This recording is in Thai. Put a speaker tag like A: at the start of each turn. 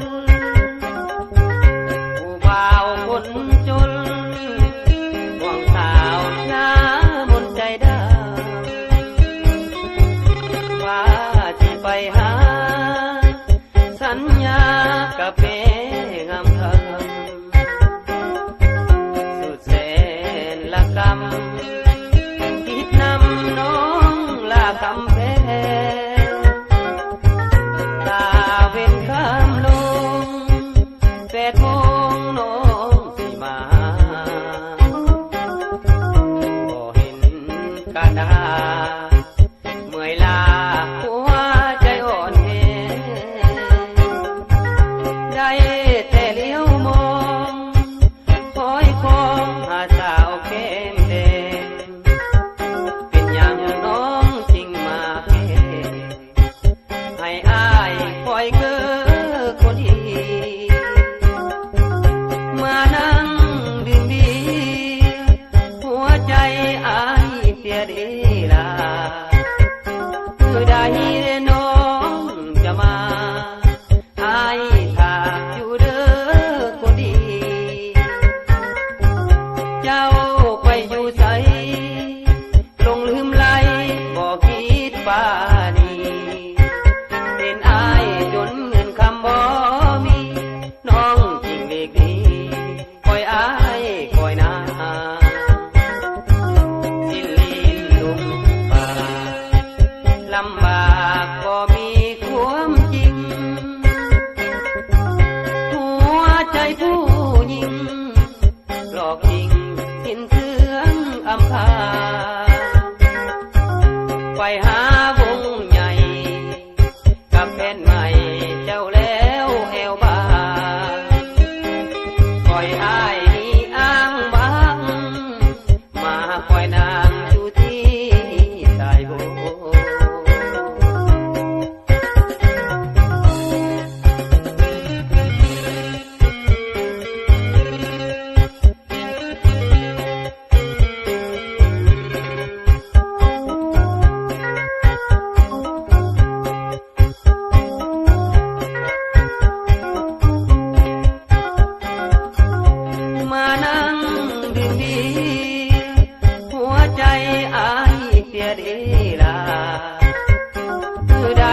A: นผู้บ่าวคนจนห่วงสาวช้ามนใจดาว่าจะไปหา สัญญากับแม่ ai tia đi là cứ đại hiền nông cho mà ai thà chú đỡ cô đi cháu quay chú ลำบากก็มีความจริง หัวใจผู้หญิง หลอกยิงทิ้นเทืองอำพาไปหา ดีหัวใจอายเสียดีลาคือใด